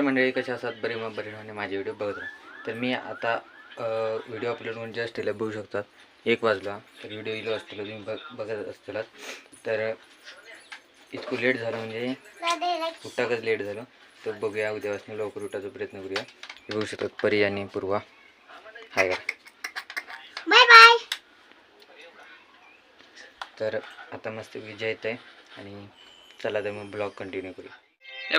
नमस्कार मंडळी कशा असतात बरे मग बरे आणि माझे व्हिडिओ बघत राहा. तर मी आता व्हिडिओ अपलोड करून जस्ट बघू शकतात एक वाजला. तर व्हिडिओ इलो असतील तुम्ही बघ बघत असतील तर इतकं लेट झालं म्हणजे उठाकच लेट झालं. तर बघूया उद्यापासून लवकर उठायचा प्रयत्न करूया. हे बघू शकतात परी आणि पूर्वा. हाय का? बाय बाय तर आता मस्त विजय येत आहे आणि चला तर मग ब्लॉग कंटिन्यू करूया. ए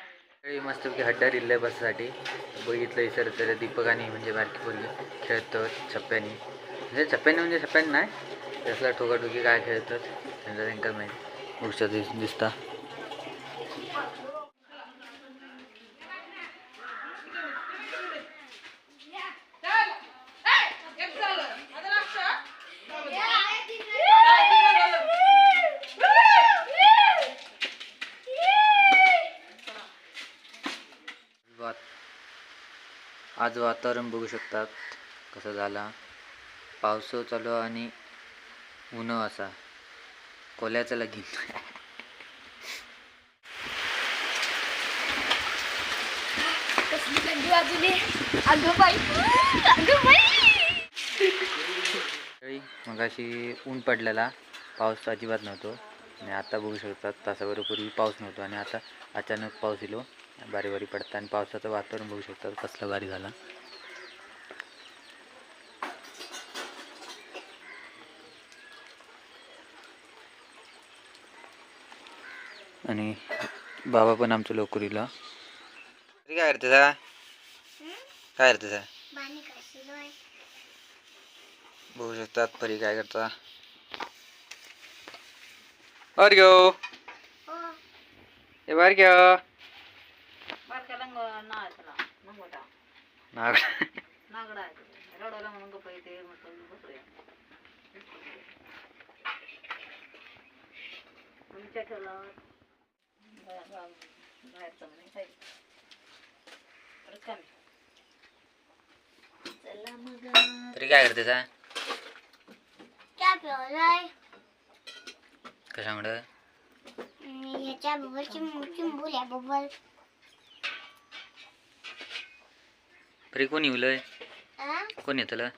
मस्तपैकी हड्डा दिलाय बससाठी. बघितलं सर तर दीपक आणि म्हणजे बारकी बोलली खेळतो छप्प्यानी. म्हणजे छप्प्यानी म्हणजे छप्प्यानी नाही तसला ठोकाठोकी काय खेळतात त्यांचा त्यांना माहिती गोष्ट दिस दिसता. आज वातावरण बघू शकतात कसं झाला. पावस चालू आणि ऊन असा. कोल्याचं लगीन मग अशी ऊन पडलेला. पाऊस अजिबात नव्हतो. आणि आता बघू शकतात. तासाभरापूर्वी पाऊस नव्हतो. आणि आता अचानक पाऊस इलो बारी बारी पडता आणि पावसाचं वातावरण बघू शकतात कसलं भारी झाला. आणि बाबा पण आमचं लवकर इला काय करते सा काय करते सा बघू शकतात परी काय करता. भार्गव हो. हे भार्गव बारक्याला नाचला नंगोटा. नाग नागडा रडवला म्हणून गप्पा येते म्हटलं बसूया. आमच्या ठेवला. बाहेरचं म्हणे काही रिकामी. चला. मग. तरी काय करते सा कशामुळं? बरे कोण येऊलय? आ कोण येतलं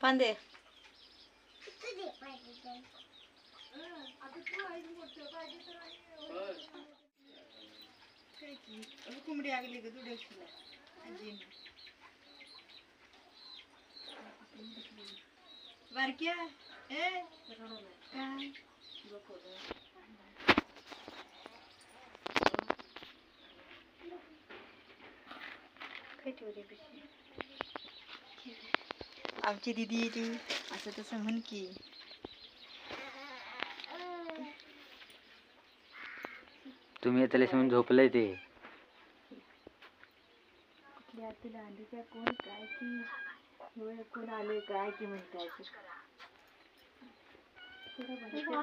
पांदे. कोंबडी आगली ग तुझ्या बारक्या ए? काय? आमची दिदी ती असं तसं म्हण की. तुम्ही येतले म्हणून झोपलंय ते. कुठल्या तुला आलीच्या कोण काय की होय कोण आले काय की म्हणताय ते. तुला?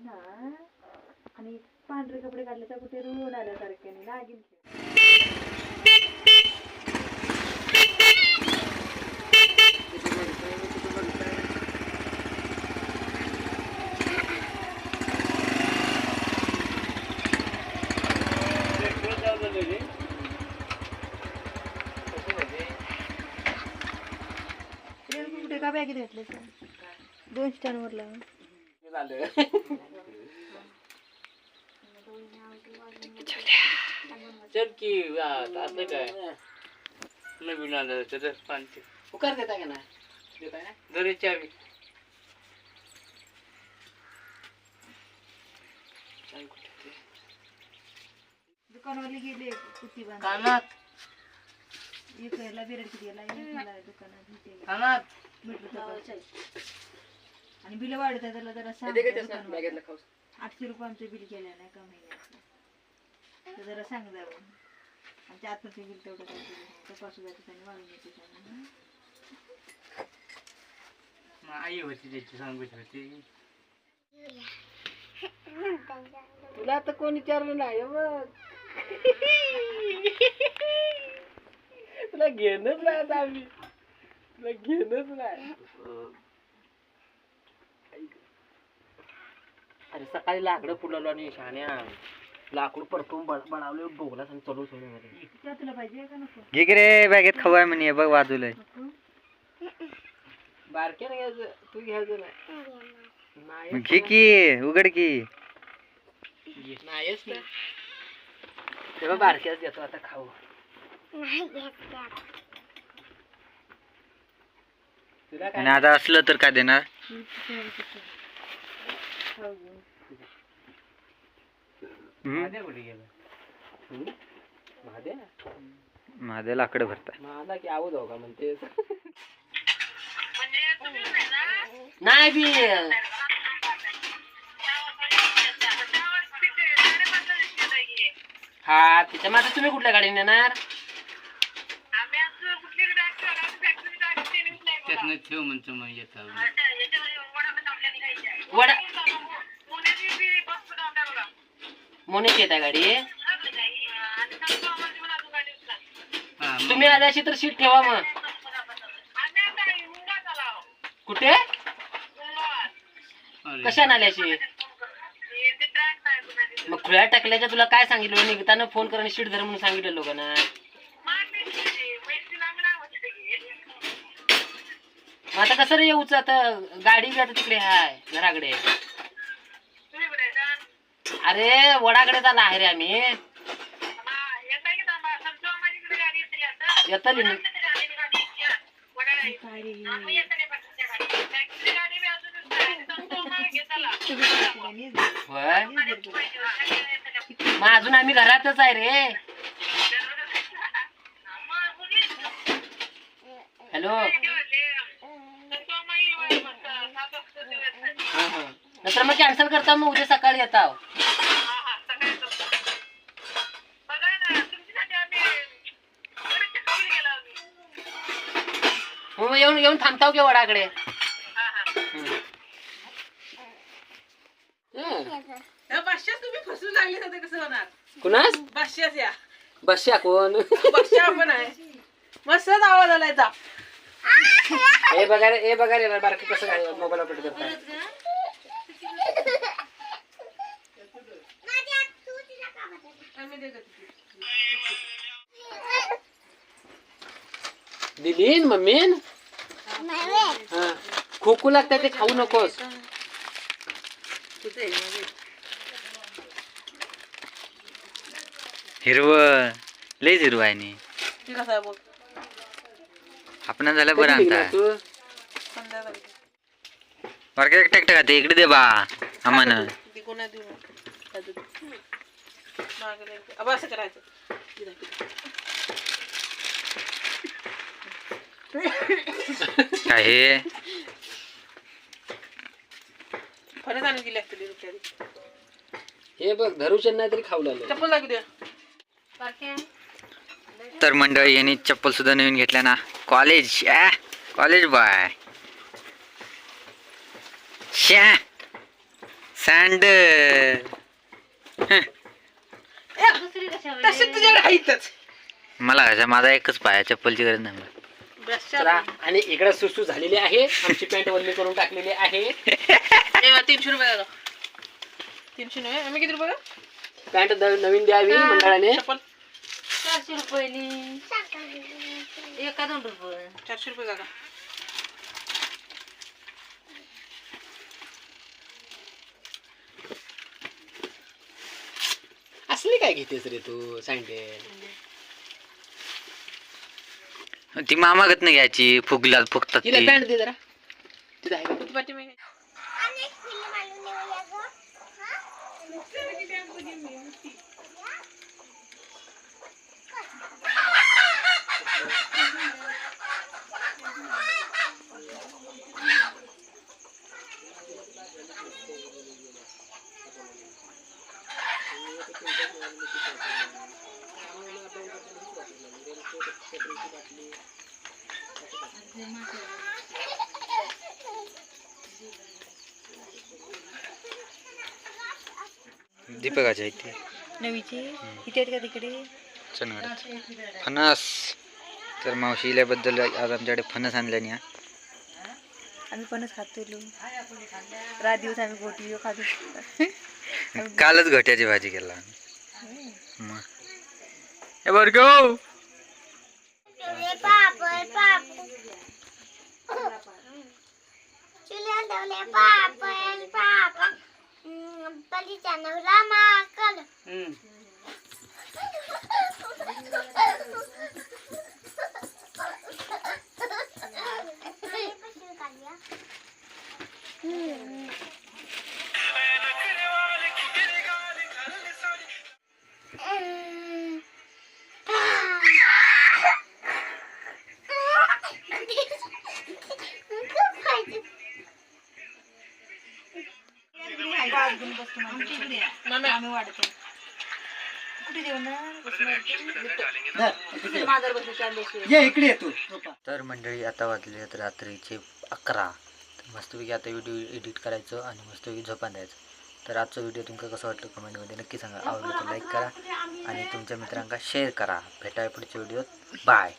ना आणि पांढरे कपडे काढले तर कुठे रोड आल्यासारखे लागेल कुठे का बॅगेत घातले दोन स्टँडवर लावून चल की आता काय? नवीन आलं त्याचं पाणी. उकार देता का नाही? देताय ना चावी. कुठे? दुकानवाले गेले कुती बांध कानात. एक ह्याला बिरड किती गेला? एक दुकानात आणि बिल वाढत आहे त्याला जरा सांग त्या दुकानवाल्याला. आठशे रुपये आमचं बिल केलं नाही का महिन्याचं तर जरा सांग जावं आणि ते आताचं बिल तेवढं काय केलं तपासू जायचं त्यांनी वाढून येते त्यांना आई होती त्याची सांगत होती तुला आता कोण विचारलं नाही बघ तुला घेणंच नाही आता आम्ही. तुला घेणंच नाही. अरे सकाळी लाकडं फुलवलं आणि शाण्या. लाकूड परतून बनवले भोगला आणि चलू सोडून तुला पाहिजे का नको? घे की रे बॅगेत खवाय म्हणे बघ बाजूला नको बारक्यानं घ्यायचं तू घ्यायचं नाही. नाही मग घे की उघड की. नाहीच ना तेव्हा बारक्याच देतो आता खाऊ. नाही आणि आता असलं तर काय देणार? ही माझं लाकडं भरताय. माझा की हो म्हणते. नाही बी. हा त्याच्या माझं तुम्ही कुठल्या गाडीने नेणार? त्यातनं ठेव म्हणतो मग येत वडा मोनेची येत आहे गाडी? तुम्ही आल्याशी तर सीट ठेवा मग. कुठे? कशा आल्याशी? मग खुल्या टाकल्याच्या तुला काय सांगितलं? निघताना फोन करून शीट धर म्हणून सांगितलं लोकांना मग आता कसं रे येऊच? आता गाडी बी आता तिकडे हाय घराकडे. अरे वडाकडे चालला आहे रे आम्ही. येतली नाही होय? मग अजून आम्ही घरातच आहे रे. हॅलो? नंतर मग कॅन्सल करता मग उद्या सकाळी येता मग येऊन येऊन थांबताव की वडाकडे. हं. बादशाह तुम्ही फसून लागले कसं होणार? कुणास? या. बसया कोण? बादशाह पण आहे. मस्तच आवाज आला याचा हे बघा रे हे बघा रे बारकं कसं मोबाईल अपडेट करताय आम्ही ते करतो. दिलीन मम्मीन. हा. खोकू लागतात ते खाऊ नकोस. हिरव लयच हिरव आहे नी. ते कसं आहे बघ आपण झालं बरं आणता तू? काय एकटं एकटं खाते. इकडे दे बा आम्हाला ती कोणा देऊ खायचं ते. मागं नाही. अब असं करायचं. इथं, इथं. काय हे? फणस आणून हे बघ धरुशन नाही तरी खाऊ लागलं. चप्पल लागू द्या तर मंडळी यांनी चप्पल सुद्धा नवीन घेतल्या ना. College college bye. शॅ सँडल तसे तुझ्याकडे आहेतच मला कशा माझा एकच पाय आहे, चप्पलची गरज नाही मला. चला आणि इकडे सुसू झालेली आहे. आमची पॅन्ट वल्ली करून टाकलेली आहे. तीनशे रुपये दादा. तीनशे नव्हे आम्ही किती रुपये पॅन्ट नवीन द्यावी मंडळाने. चप्पल. चारशे रुपयानी एका दोन रुपये. चारशे रुपये काका असली काय घेतेस रे तू? सँडेल ती मामागत नाही घ्यायची फुगला फुगतात तिला ती. पॅन्ट दे जरा. तिथं आहे का? किती पाठीमागे आणि एक फिल्म आणून देऊया गं. दीपकाची आहे ती नवीची किती आहेत. का तिकडे चणगड फणस. तर मावशी इल्याबद्दल आज आमच्याकडे फणस आणल्याने आम्ही पणच खातो रात दिवस आम्ही गोटी खातो. कालच घट्याची भाजी केला. मग. हे बर పిల్లలే పాప పాప పది చనువులా మా అక్కలు माकल हम्म. आम्ही वाढतो. कुठे ये इकडे तू. तर मंडळी आता वाजले आहेत रात्रीचे अकरा. तर मस्तपैकी आता व्हिडिओ एडिट करायचं आणि मस्तपैकी झोपान द्यायचं. तर आजचा व्हिडिओ तुमका कसं वाटतं कमेंटमध्ये नक्की सांगा. आवडलं तर लाईक करा आणि तुमच्या मित्रांका शेअर करा. भेटाय पुढच्या व्हिडिओत. बाय